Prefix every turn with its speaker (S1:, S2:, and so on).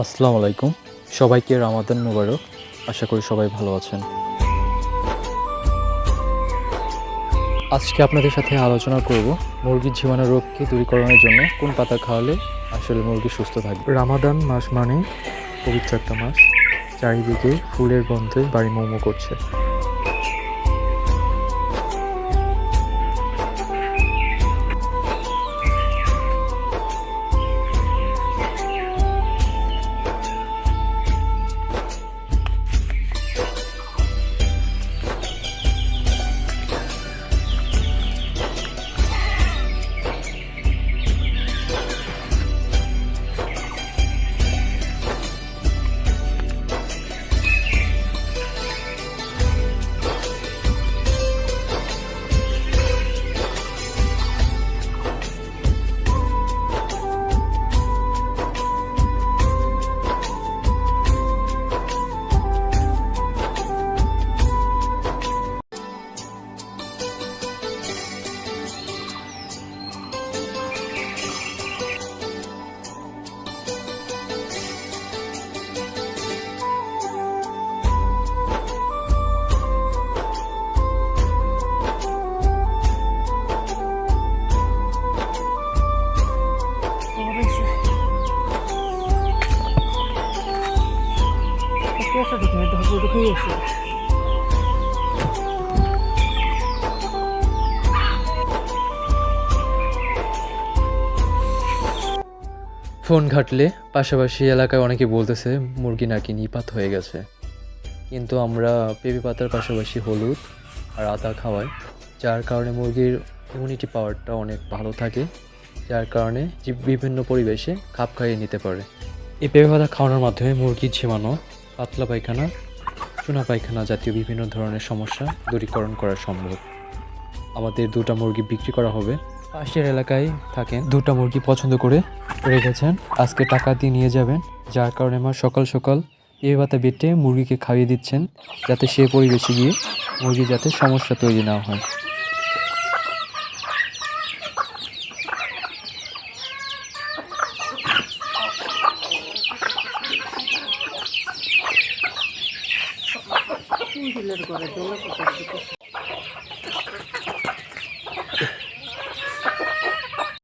S1: আসসালামু আলাইকুম। সবাইকে রামাদান মোবারক। আশা করি সবাই ভালো আছেন। আজকে আপনাদের সাথে আলোচনা করব মুরগির ঝিমানো রোগকে দূরীকরণের জন্য কোন পাতা খাওয়ালে আসলে মুরগি সুস্থ থাকবে। রামাদান মাস মানে পবিত্র একটা মাস। চারিদিকে ফুলের গন্ধে বাড়ি মোমো করছে। ফোন ঘাটলে পাশাপাশি এলাকায় অনেকে বলতেছে মুরগি নাকি নিপাত হয়ে গেছে। কিন্তু আমরা পেঁপে পাতার পাশাপাশি হলুদ আর আদা খাওয়াই যার কারণে মুরগির ইমিউনিটি পাওয়ারটা অনেক ভালো থাকে। যার কারণে যে বিভিন্ন পরিবেশে খাপ খাইয়ে নিতে পারে। এই পেঁপে পাতা খাওয়ানোর মাধ্যমে মুরগির ঝিমানো, পাতলা পায়খানা, চুনা পায়খানা জাতীয় বিভিন্ন ধরনের সমস্যা দূরীকরণ করা সম্ভব। আমাদের দুটা মুরগি বিক্রি করা হবে। পাশের এলাকায় থাকেন দুটা মুরগি পছন্দ করে রেখেছেন। আজকে টাকা দিয়ে নিয়ে যাবেন। যার কারণে আমার সকাল সকাল পেয়ে পাতা বেটে মুরগিকে খাইয়ে দিচ্ছেন, যাতে সে পরিবেশে গিয়ে মুরগি যাতে সমস্যা তৈরি না হয়।
S2: muy largo, a ver, yo lo voy.